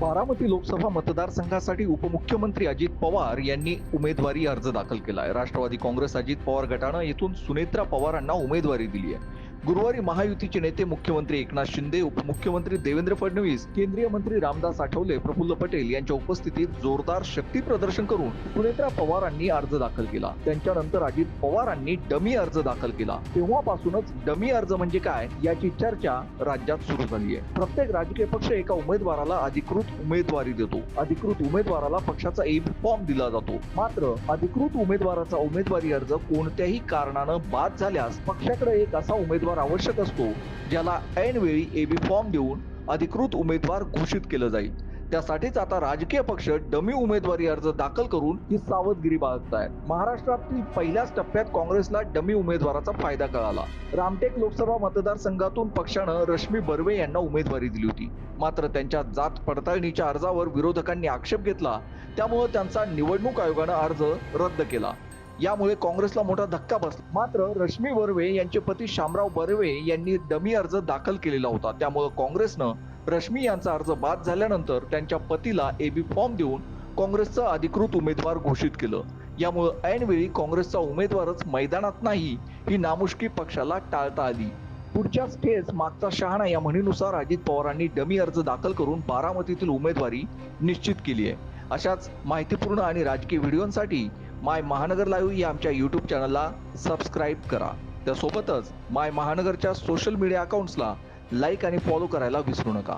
बारामती लोकसभा मतदारसंघासाठी उपमुख्यमंत्री अजित पवार यांनी उमेदवारी अर्ज दाखल केला आहे राष्ट्रवादी काँग्रेस अजित पवार गटानं येथून सुनेत्रा पवारांना उमेदवारी दिली आहे गुरुवारी महायुतीचे नेते मुख्यमंत्री एकनाथ शिंदे उपमुख्यमंत्री देवेंद्र फडणवीस केंद्रीय मंत्री रामदास आठवले प्रफुल्ल पटेल यांच्या उपस्थितीत जोरदार शक्ती प्रदर्शन करून सुनेत्रा पवारांनी अर्ज दाखल केला. त्यांच्यानंतर अजित पवारांनी डमी अर्ज दाखल केला. तेव्हापासूनच डमी अर्ज म्हणजे काय याची चर्चा राज्यात सुरू झाली आहे प्रत्येक राजकीय पक्ष एका उमेदवाराला अधिकृत उमेदवारी देतो. अधिकृत उमेदवाराला पक्षाचा एक फॉर्म दिला जातो. मात्र अधिकृत उमेदवाराचा उमेदवारी अर्ज कोणत्याही कारणानं बाद झाल्यास पक्षाकडे एक असा उमेदवार आवश्यक असतो ज्याला ऐनवेळी एबी फॉर्म देऊन अधिकृत उमेदवार घोषित केलं जाईल. त्यासाठीच आता राजकीय पक्ष डमी उमेदवारी अर्ज दाखल करून ही सावधगिरी बाळगत आहेत महाराष्ट्रातील पहिल्याच टप्प्यात काँग्रेसला डमी उमेदवाराचा फायदा कळाला. रामटेक लोकसभा मतदारसंघातून पक्षानं रश्मी बर्वे यांना उमेदवारी दिली होती. मात्र त्यांच्या जात पडताळणीच्या अर्जावर विरोधकांनी आक्षेप घेतला. त्यामुळे त्यांचा निवडणूक आयोगानं अर्ज रद्द केला. यामुळे काँग्रेसला मोठा धक्का बसला. मात्र रश्मी बर्वे यांचे पती शामराव बर्वे यांनी डमी अर्ज दाखल केलेला होता. त्यामुळे काँग्रेसनं रश्मी यांचा अर्ज बाद झाल्यानंतर त्यांच्या पतीला एबी फॉर्म देऊन काँग्रेसचा अधिकृत उमेदवार घोषित केलं. यामुळे ऐनवेळी काँग्रेसचा उमेदवारच मैदानात नाही ही नामुष्की पक्षाला टाळता आली. पुढच्याच ठेच मागचा शहाणा या म्हणीनुसार अजित पवारांनी डमी अर्ज दाखल करून बारामतीतील उमेदवारी निश्चित केली आहे. अशाच माहितीपूर्ण आणि राजकीय व्हिडिओंसाठी माय महानगर लाईव्ह या आमच्या यूट्यूब चॅनलला सबस्क्राईब करा. त्यासोबतच माय महानगरच्या सोशल मीडिया अकाउंट्सला लाईक आणि फॉलो करायला विसरू नका.